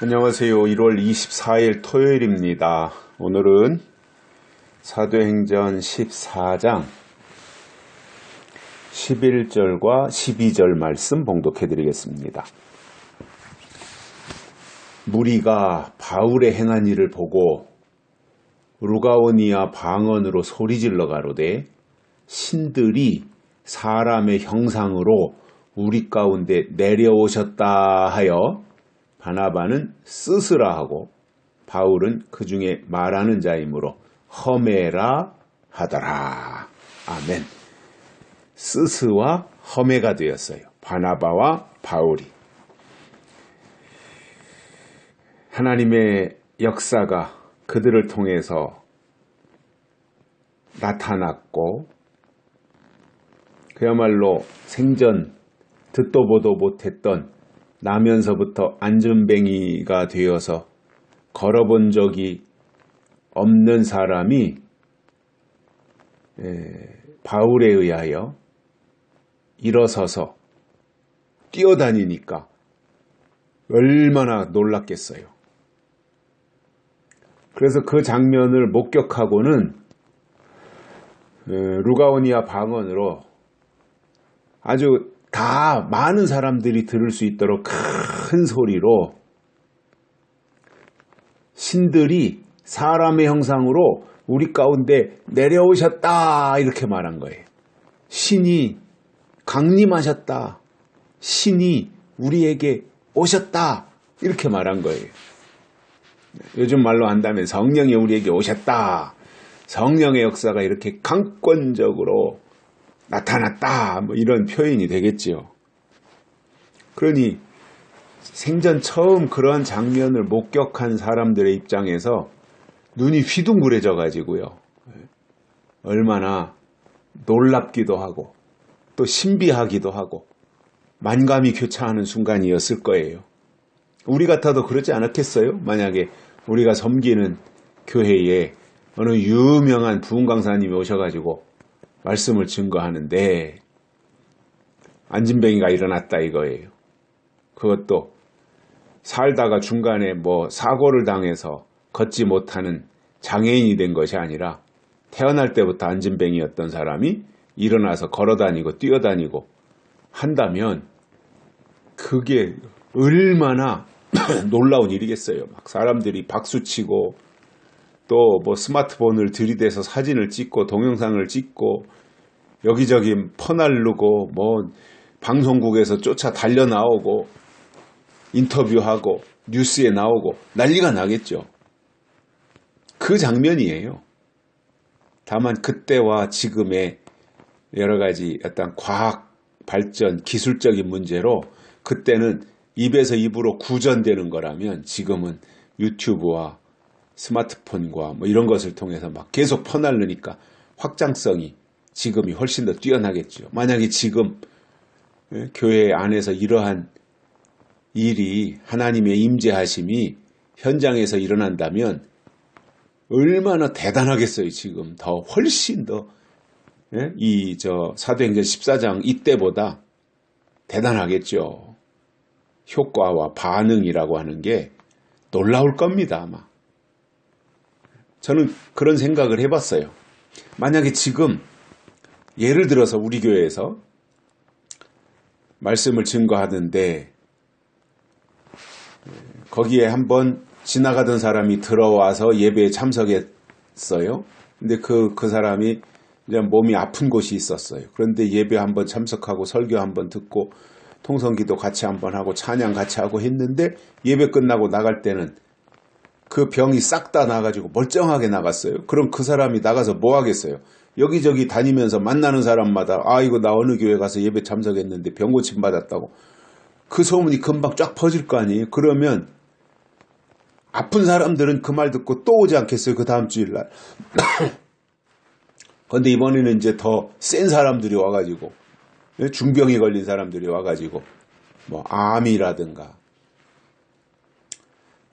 안녕하세요. 1월 24일 토요일입니다. 오늘은 사도행전 14장 11절과 12절 말씀 봉독해 드리겠습니다. 무리가 바울의 행한 일을 보고 루가오니아 방언으로 소리질러 가로되 신들이 사람의 형상으로 우리 가운데 내려오셨다 하여 바나바는 쓰스라 하고 바울은 그 중에 말하는 자이므로 허메라 하더라. 아멘. 쓰스와 허메가 되었어요. 바나바와 바울이. 하나님의 역사가 그들을 통해서 나타났고, 그야말로 생전 듣도 보도 못했던 나면서부터 안전뱅이가 되어서 걸어본 적이 없는 사람이 바울에 의하여 일어서서 뛰어다니니까 얼마나 놀랐겠어요. 그래서 그 장면을 목격하고는 루가오니아 방언으로 아주 다 많은 사람들이 들을 수 있도록 큰 소리로 신들이 사람의 형상으로 우리 가운데 내려오셨다 이렇게 말한 거예요. 신이 강림하셨다. 신이 우리에게 오셨다. 이렇게 말한 거예요. 요즘 말로 한다면 성령이 우리에게 오셨다. 성령의 역사가 이렇게 강권적으로 나타났다. 뭐 이런 표현이 되겠지요. 그러니 생전 처음 그러한 장면을 목격한 사람들의 입장에서 눈이 휘둥그레져 가지고요. 얼마나 놀랍기도 하고 또 신비하기도 하고 만감이 교차하는 순간이었을 거예요. 우리 같아도 그렇지 않았겠어요? 만약에 우리가 섬기는 교회에 어느 유명한 부흥 강사님이 오셔가지고 말씀을 증거하는데 안진뱅이가 일어났다 이거예요. 그것도 살다가 중간에 뭐 사고를 당해서 걷지 못하는 장애인이 된 것이 아니라 태어날 때부터 안진뱅이였던 사람이 일어나서 걸어다니고 뛰어다니고 한다면 그게 얼마나 놀라운 일이겠어요. 막 사람들이 박수치고 또 뭐 스마트폰을 들이대서 사진을 찍고 동영상을 찍고 여기저기 퍼날르고 뭐 방송국에서 쫓아 달려 나오고 인터뷰하고 뉴스에 나오고 난리가 나겠죠. 그 장면이에요. 다만 그때와 지금의 여러 가지 어떤 과학 발전, 기술적인 문제로 그때는 입에서 입으로 구전되는 거라면 지금은 유튜브와 스마트폰과 뭐 이런 것을 통해서 막 계속 퍼날르니까 확장성이 지금이 훨씬 더 뛰어나겠죠. 만약에 지금 예, 교회 안에서 이러한 일이 하나님의 임재하심이 현장에서 일어난다면 얼마나 대단하겠어요, 지금. 더 훨씬 더, 예? 이, 저, 사도행전 14장 이때보다 대단하겠죠. 효과와 반응이라고 하는 게 놀라울 겁니다, 아마. 저는 그런 생각을 해봤어요. 만약에 지금, 예를 들어서 우리 교회에서 말씀을 증거하는데, 거기에 한번 지나가던 사람이 들어와서 예배에 참석했어요. 근데 그, 그 사람이 이제 몸이 아픈 곳이 있었어요. 그런데 예배 한번 참석하고 설교 한번 듣고 통성기도 같이 한번 하고 찬양 같이 하고 했는데 예배 끝나고 나갈 때는 그 병이 싹 다 나가지고 멀쩡하게 나갔어요. 그럼 그 사람이 나가서 뭐 하겠어요? 여기저기 다니면서 만나는 사람마다 아 이거 나 어느 교회 가서 예배 참석했는데 병 고침 받았다고 그 소문이 금방 쫙 퍼질 거 아니에요. 그러면 아픈 사람들은 그 말 듣고 또 오지 않겠어요? 그 다음 주일날. 근데 이번에는 이제 더 센 사람들이 와가지고, 예, 중병이 걸린 사람들이 와가지고, 뭐, 암이라든가,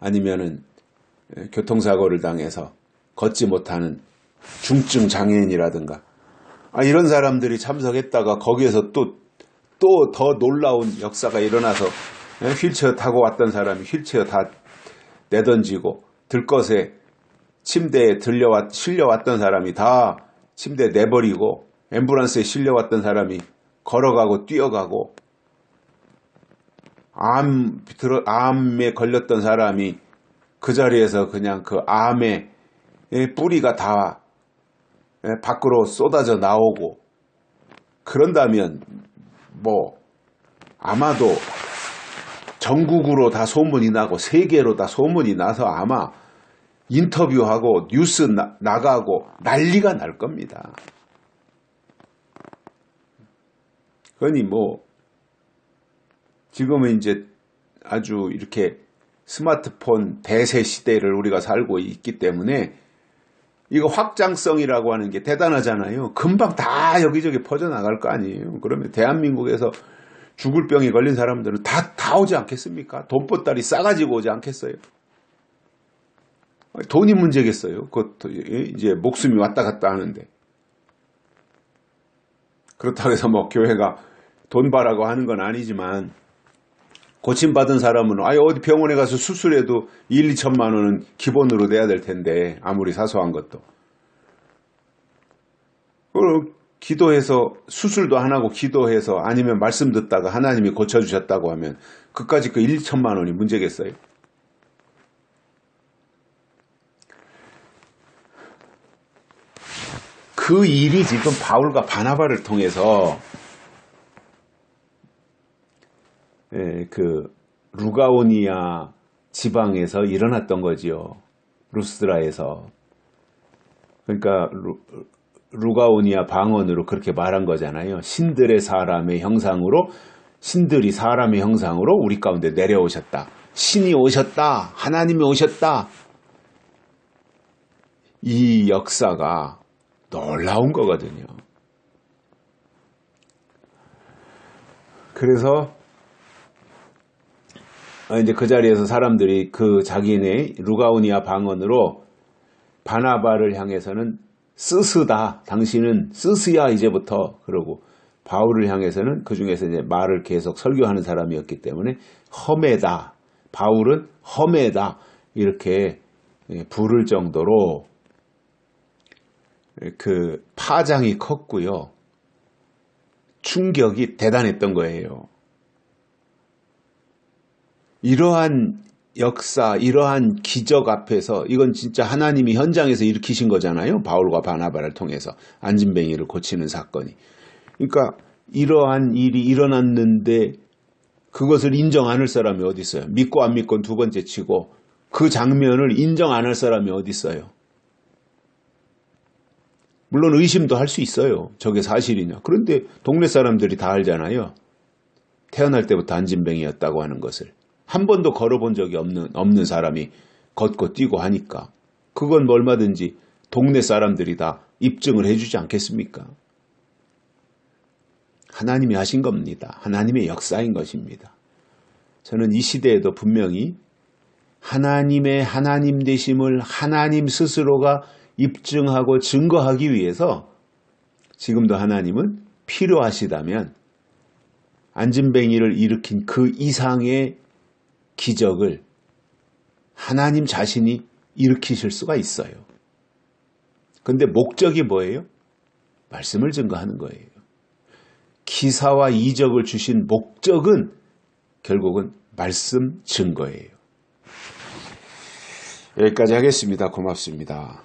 아니면은, 예, 교통사고를 당해서 걷지 못하는 중증 장애인이라든가, 아, 이런 사람들이 참석했다가 거기에서 또, 또 더 놀라운 역사가 일어나서 예, 휠체어 타고 왔던 사람이 휠체어 다 내던지고 들것에 침대에 들려왔 실려왔던 사람이 다 침대에 내버리고 앰뷸런스에 실려왔던 사람이 걸어가고 뛰어가고 암 들어 암에 걸렸던 사람이 그 자리에서 그냥 그 암의 뿌리가 다 예, 밖으로 쏟아져 나오고 그런다면 뭐 아마도 전국으로 다 소문이 나고 세계로 다 소문이 나서 아마 인터뷰하고 뉴스 나, 나가고 난리가 날 겁니다. 그러니 뭐 지금은 이제 아주 이렇게 스마트폰 대세 시대를 우리가 살고 있기 때문에 이거 확장성이라고 하는 게 대단하잖아요. 금방 다 여기저기 퍼져나갈 거 아니에요. 그러면 대한민국에서 죽을 병에 걸린 사람들은 다, 다 오지 않겠습니까? 돈보따리 싸가지고 오지 않겠어요? 돈이 문제겠어요. 그것도 이제 목숨이 왔다 갔다 하는데. 그렇다고 해서 뭐 교회가 돈 바라고 하는 건 아니지만 고침받은 사람은 아예 어디 병원에 가서 수술해도 1, 2천만 원은 기본으로 내야 될 텐데 아무리 사소한 것도. 기도해서 수술도 안 하고 기도해서 아니면 말씀 듣다가 하나님이 고쳐주셨다고 하면 그까지 그 1, 2천만 원이 문제겠어요? 그 일이 지금 바울과 바나바를 통해서 예, 그 루가오니아 지방에서 일어났던 거지요. 루스드라에서. 그러니까 루, 루가오니아 방언으로 그렇게 말한 거잖아요. 신들의 사람의 형상으로 신들이 사람의 형상으로 우리 가운데 내려오셨다. 신이 오셨다. 하나님이 오셨다. 이 역사가 놀라운 거거든요. 그래서 이제 그 자리에서 사람들이 그 자기네 루가오니아 방언으로 바나바를 향해서는 스스다. 당신은 스스야 이제부터 그러고 바울을 향해서는 그 중에서 이제 말을 계속 설교하는 사람이었기 때문에 험해다. 바울은 험해다. 이렇게 부를 정도로 그 파장이 컸고요. 충격이 대단했던 거예요. 이러한 역사, 이러한 기적 앞에서 이건 진짜 하나님이 현장에서 일으키신 거잖아요. 바울과 바나바를 통해서 안진뱅이를 고치는 사건이. 그러니까 이러한 일이 일어났는데 그것을 인정 안 할 사람이 어디 있어요? 믿고 안 믿고 두 번째 치고 그 장면을 인정 안 할 사람이 어디 있어요? 물론 의심도 할 수 있어요. 저게 사실이냐. 그런데 동네 사람들이 다 알잖아요. 태어날 때부터 안진뱅이였다고 하는 것을. 한 번도 걸어본 적이 없는, 없는 사람이 걷고 뛰고 하니까 그건 뭐 얼마든지 동네 사람들이 다 입증을 해주지 않겠습니까? 하나님이 하신 겁니다. 하나님의 역사인 것입니다. 저는 이 시대에도 분명히 하나님의 하나님 되심을 하나님 스스로가 입증하고 증거하기 위해서 지금도 하나님은 필요하시다면 안진뱅이를 일으킨 그 이상의 기적을 하나님 자신이 일으키실 수가 있어요. 근데 목적이 뭐예요? 말씀을 증거하는 거예요. 기사와 이적을 주신 목적은 결국은 말씀 증거예요. 여기까지 하겠습니다. 고맙습니다.